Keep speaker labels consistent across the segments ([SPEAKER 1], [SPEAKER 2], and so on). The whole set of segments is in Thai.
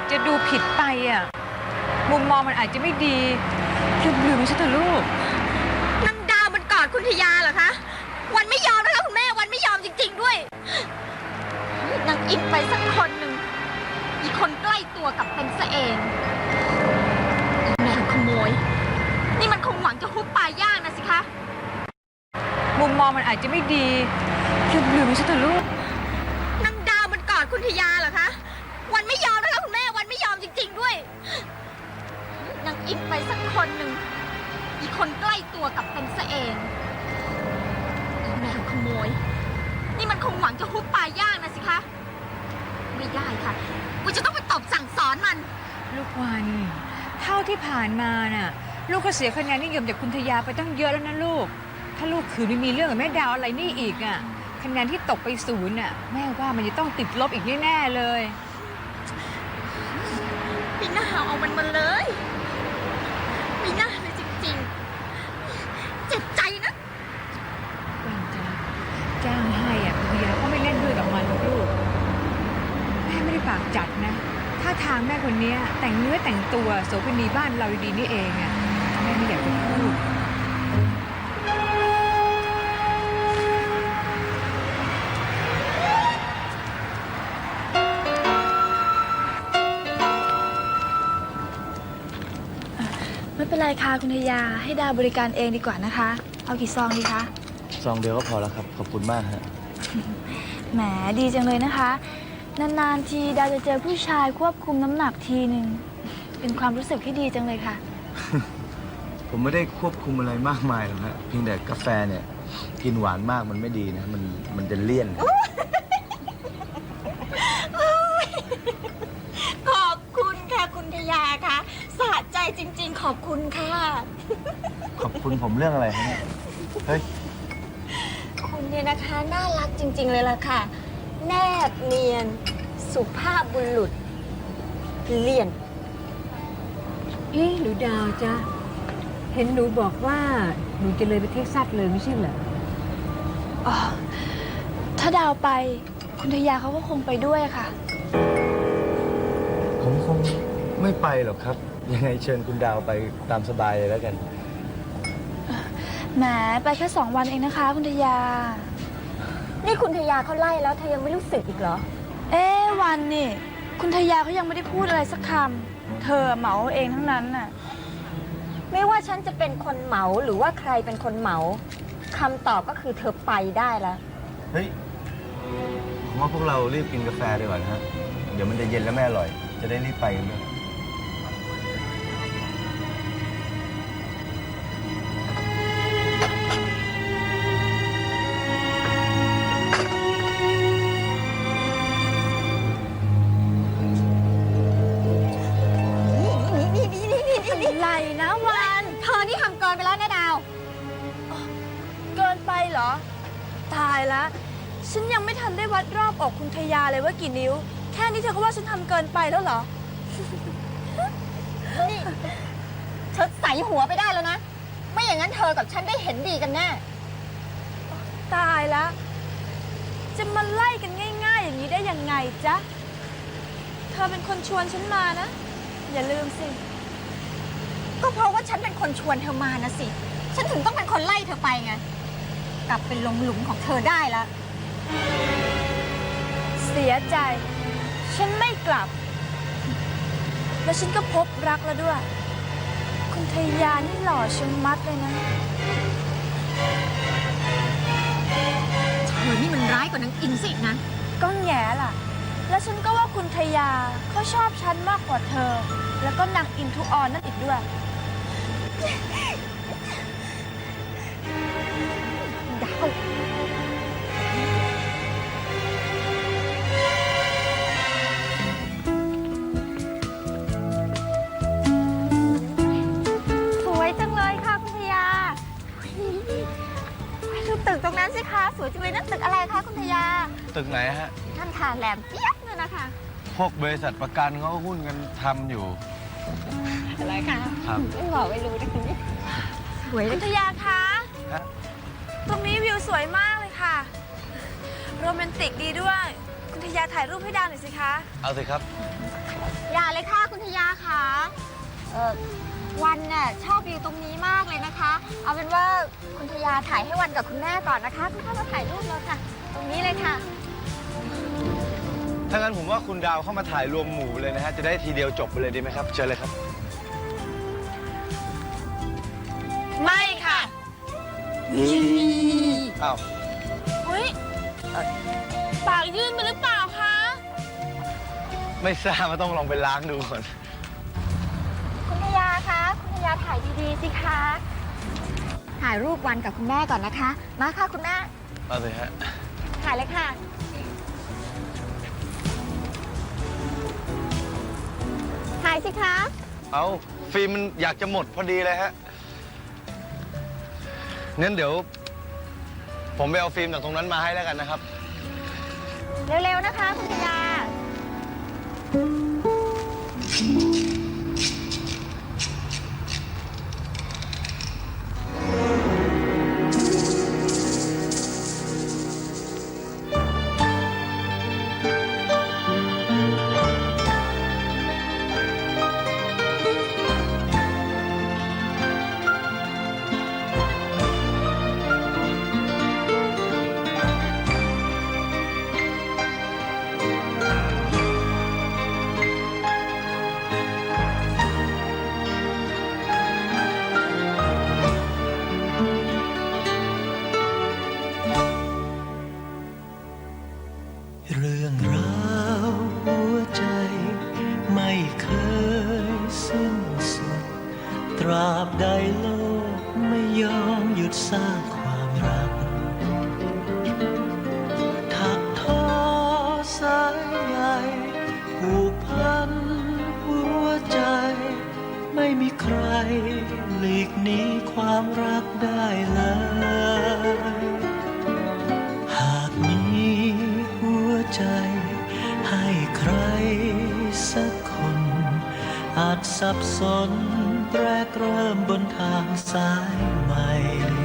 [SPEAKER 1] จจะดูผิดไปอะ มุมมองมันอาจจะไม่ดีลืมลืมไม่ใช่เถอะลูก
[SPEAKER 2] นางดาวมันกอดคุณทยาเหรอคะ วันไม่ยอมนะคะคุณแม่ วันไม่ยอมจริง ๆ ด้วย นางอินไปสักคนหนึ่ง อีกคนใกล้ตัวกับเป็นซะเองอีแมวขโมย นี่มันคงหวังจะฮุบปลาย่างนะสิคะ
[SPEAKER 1] มุมมองมันอาจจะไม่ดีลืมลืมไม่ใช่เถอะลูก
[SPEAKER 2] นางดาวมันกอดคุณทยาเหรอคะ วันไม่ยอมนะคะคุณแม่ วันไม่ยอมจริง ๆ ด้วยนาง อินไปสักคนหนึ่ง อีกคนใกล้ตัวกับเป็นซะเองอีแมวขโมย นี่มันคงหวังจะฮุบปลาย่างนะสิคะ ไม่ได้ค่ะกูจะต้องไปตบสั่งสอนมัน
[SPEAKER 1] ลูกวัน เท่าที่ผ่านมาน่ะ ลูกก็เสียคะแนนนิยมจากคุณทยาไปตั้งเยอะแล้วนะลูก ถ้าลูกขืนไม่มีเรื่องกับแม่ดาวอะไรนี่อีกอะคะแนนที่ตกไปศูนย์อะแม่ว่ามันจะต้องติดลบอีกแน่ๆเลย
[SPEAKER 2] ไม่น่าเอามันมาเลย ไม่น่าเลยจริงๆ เจ็บใจนะ
[SPEAKER 1] วันจ้าจ้างให้อะคุณทยาก็ไม่เล่นด้วยกับมันหรอกลูก แม่ไม่ได้ปากจัดนะ ถ้าทางแม่คนเนี้ยแต่งเนื้อแต่งตัวโสเภณีบ้านเราดีๆนี่เองอะแม่ไม่อยากจะพูด
[SPEAKER 3] ไม่เป็นไรค่ะคุณทยาให้ดาวบริการเองดีกว่านะคะ เอากี่ซองดีคะ
[SPEAKER 4] ซองเดียวก็พอแล้วครับ ขอบคุณมากฮะ
[SPEAKER 3] แหมดีจังเลยนะคะ นานๆทีดาวจะเจอผู้ชายควบคุมน้ำหนักทีหนึ่ง เป็นความรู้สึกที่ดีจังเลยค่ะ
[SPEAKER 4] ผมไม่ได้ควบคุมอะไรมากมายหรอกฮะเพียงแต่กาแฟเนี่ย กินหวานมากมันไม่ดีนะ มันมันจะเลี่ยน
[SPEAKER 2] ขอบคุณค่ะคุณทยาค่ะสะใจจริง ๆ ขอบคุณค่ะ
[SPEAKER 4] ขอบคุณผมเรื่องอะไรฮะเนี่ยเฮ้ย
[SPEAKER 2] คุณเนี่ยนะคะน่ารักจริง ๆ เลยล่ะค่ะ แนบเนียน สุภาพบุรุษเลี่ยน
[SPEAKER 1] เอ๊ะหนูดาวจ้ะเห็นหนูบอกว่าหนูจะเลยไปเท็กซัสเลยไม่ใช่เหรอ
[SPEAKER 3] อ๋อถ้าดาวไปคุณทยาเขาก็คงไปด้วยค่ะ
[SPEAKER 4] ผมคงไม่ไปหรอกครับ ยังไงเชิญคุณดาวไปตามสบายเลยแล้วกัน
[SPEAKER 3] แหมไปแค่สองวันเองนะคะ คุณทยา
[SPEAKER 2] นี่คุณทยาเขาไล่แล้วเธอยังไม่รู้สึกอีกเหรอ
[SPEAKER 3] เอ๊ะวันนี่ คุณทยาเขายังไม่ได้พูดอะไรสักคำ เธอเหมาเองทั้งนั้นน่ะ
[SPEAKER 2] ไม่ว่าฉันจะเป็นคนเหมาหรือว่าใครเป็นคนเหมาคำตอบก็คือเธอไปได้แล้ว
[SPEAKER 4] เฮ้ยผมว่าพวกเรารีบกินกาแฟดีกว่านะฮะ เดี๋ยวมันจะเย็นแล้วไม่อร่อย จะได้รีบไปกันด้วย
[SPEAKER 2] นี่นี่
[SPEAKER 3] อะไรนะวัน
[SPEAKER 2] เธอนี่ทำเกินไปแล้วนะดาว
[SPEAKER 3] เกินไปเหรอ ตายละ ฉันยังไม่ทันได้วัดรอบอกคุณทยาเลยว่ากี่นิ้ว แค่นี้เธอก็ว่าฉันทำเกินไปแล้วเหรอ
[SPEAKER 2] นี่เธอใส่หัวไปได้แล้วนะ ไม่อย่างนั้นเธอกับฉันได้เห็นดีกันแน่
[SPEAKER 3] ตายละ จะมาไล่กันง่ายๆ อย่างนี้ได้ยังไงจ๊ะ เธอเป็นคนชวนฉันมานะ อย่าลืมสิ
[SPEAKER 2] ก็เพราะว่าฉันเป็นคนชวนเธอมานะสิ ฉันถึงต้องเป็นคนไล่เธอไปไง กลับไปลงหลุมของเธอได้แล้ว
[SPEAKER 3] เสียใจ ฉันไม่กลับ แล้วฉันก็พบรักแล้วด้วย คุณทยานี่หล่อชะมัดเลยนะ
[SPEAKER 2] เธอนี่มันร้ายกว่านางอินสินะ
[SPEAKER 3] ก็แง่ล่ะ แล้วฉันก็ว่าคุณทยาเขาชอบฉันมากกว่าเธอ แล้วก็นางอินทุออนนั่นอีกด้วย
[SPEAKER 2] ดาวสวยจังเลยค่ะคุณพยาดูตึกตรงนั้นสิคะสวยจังเลยนั่นตึกอะไรคะคุณพยา
[SPEAKER 4] ตึกไหนฮะ
[SPEAKER 2] ท่านค่ะแหลมเปียกเลยนะคะ
[SPEAKER 4] พวกบริษัทประกันเขาก็หุ้นกันทำอยู่
[SPEAKER 2] อะไรคะ
[SPEAKER 4] ครับ
[SPEAKER 2] ไม่บอกไม่รู้นะคุณสวย
[SPEAKER 3] คุณทยาคะ
[SPEAKER 4] ฮะ
[SPEAKER 3] ตรงนี้วิวสวยมากเลยค่ะ โรแมนติกดีด้วย คุณทยาถ่ายรูปให้ดาวหน่อยสิคะ
[SPEAKER 4] เอาสิครับ
[SPEAKER 3] ค
[SPEAKER 2] อย่าเลยค่ะคุณทยาค่ะเออวันน่ะชอบวิวตรงนี้มากเลยนะคะ เอาเป็นว่าคุณทยาถ่ายให้วันกับคุณแม่ก่อนนะคะ คุณพ่อมาถ่ายรูปเลยค่ะ ตรงนี้เลยค่ะ
[SPEAKER 4] ถ้างั้นผมว่าคุณดาวเข้ามาถ่ายรวมหมู่เลยนะฮะ จะได้ทีเดียวจบไปเลยดีไหมครับ เชิญเลยครับ
[SPEAKER 3] ไม่ค่ะ
[SPEAKER 4] อ้าว
[SPEAKER 3] เฮ้ยเอ่อปากยื่นมาหรือเปล่าคะ
[SPEAKER 4] ไม่ทราบมาต้องลองไปล้างดูก่อน
[SPEAKER 2] คุณทยาคะ คุณทยาถ่ายดีๆสิคะ ถ่ายรูปวันกับคุณแม่ก่อนนะคะ มาค่ะคุณแม่
[SPEAKER 4] เอาเลยฮะ
[SPEAKER 2] ถ่ายเลยค่ะ สิคะ
[SPEAKER 4] เอาฟิล์มมันอยากจะหมดพอดีเลยฮะงั้นเดี๋ยว ผมไปเอาฟิล์มจากตรงนั้นมาให้แล้วกันนะครับ
[SPEAKER 2] เร็ว ๆ นะคะ คุณทยา
[SPEAKER 5] ม่มีใครหลีกหนีความรักได้เลย หากมีหัวใจ ให้ใครสักคน อาจสับสนแรกเริ่มบนทางสายใหม่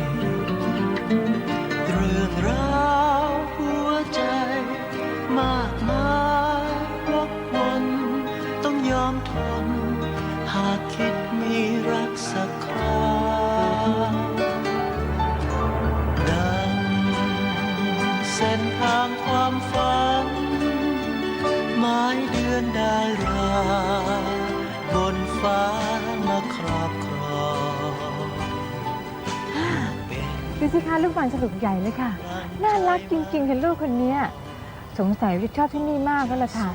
[SPEAKER 5] ความฝันหมายเดือนได้รา บนฟ้ามาครอบครองเป็น
[SPEAKER 1] ดูสิคะลูกบอลสนุกใหญ่เลยค่ะ น่ารักจริงๆค่ะลูกคนเนี้ยสงสัยจะชอบที่นี่มากก็แล้วค่ะ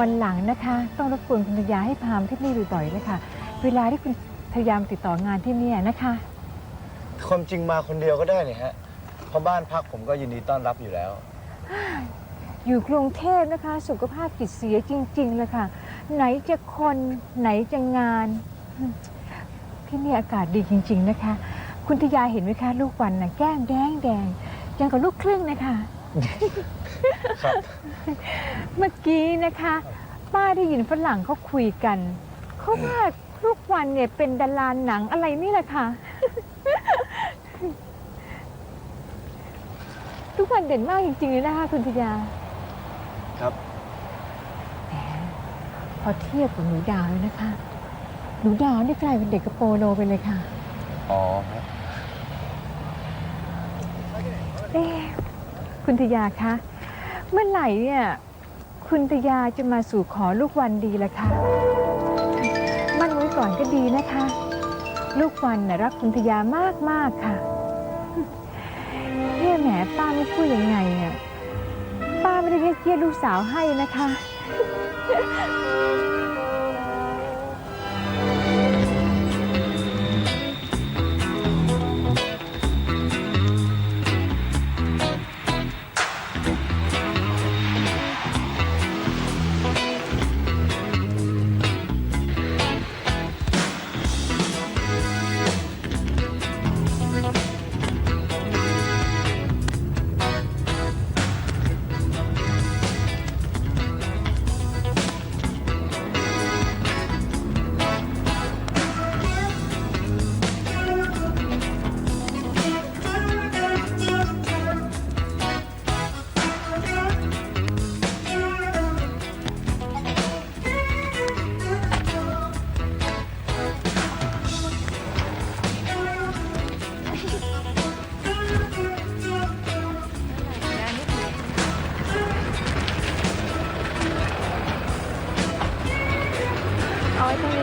[SPEAKER 1] วันหลังนะคะ ต้องรบกวนคุณทยาให้พามาที่นี่บ่อยๆเลยค่ะ เวลาที่คุณทยามติดต่องานที่เนี่ยนะคะ
[SPEAKER 4] ความจริงมาคนเดียวก็ได้นี่ฮะเพราะบ้านพักผมก็ยินดีต้อนรับอยู่แล้ว
[SPEAKER 1] อยู่กรุงเทพนะคะ สุขภาพจิตเสียจริง ๆ เลยค่ะ ไหนจะคนไหนจะงานอืมที่นี่อากาศดีจริง ๆ นะคะ คุณทยาเห็นไหมคะ ลูกวันนะแก้มแดงแดงๆยังกับลูกครึ่งนะคะ
[SPEAKER 4] ครับ
[SPEAKER 1] เมื่อกี้นะคะ ป้าได้ยินฝรั่งเขาคุยกันเขาว่าลูกวันเนี่ยเป็นดาราหนังอะไรนี่แหละค่ะ ทุกวันเด่นมากจริงๆเลยนะคะคุณทยา
[SPEAKER 4] ครับ
[SPEAKER 1] พอเทียบกับหนูดาวเลยนะคะ หนูดาวนี่กลายเป็นเด็กกระโปโลไปเลยค่ะ
[SPEAKER 4] อ๋อฮะ
[SPEAKER 1] เอ๊ะคุณทยาคะ เมื่อไหร่เนี่ยคุณทยาจะมาสู่ขอลูกวันดีละคะ มั่นไว้ก่อนก็ดีนะคะ ลูกวันน่ะรักคุณทยามากมากๆค่ะเนี่ย แหมป้าไม่พูดยังไงอะป้าไม่ได้เรียกเกียรูกสาวให้นะคะ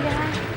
[SPEAKER 1] yeah.